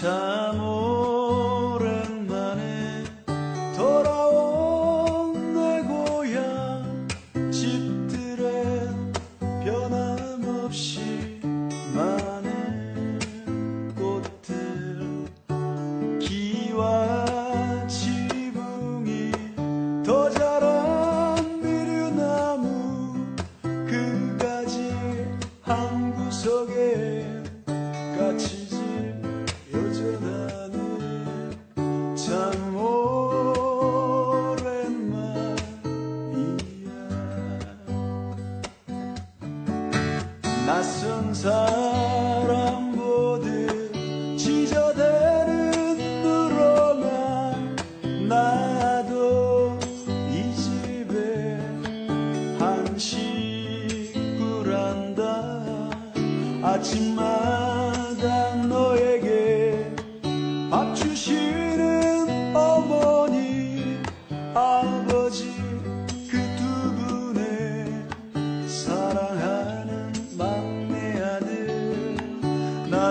참 오랜만에 돌아온 내 고향 집들엔 변함없이 많은 꽃들 기와 지붕이 더 자란 미류나무 그 가지 한 구석에 낯선 사람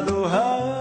duha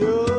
You.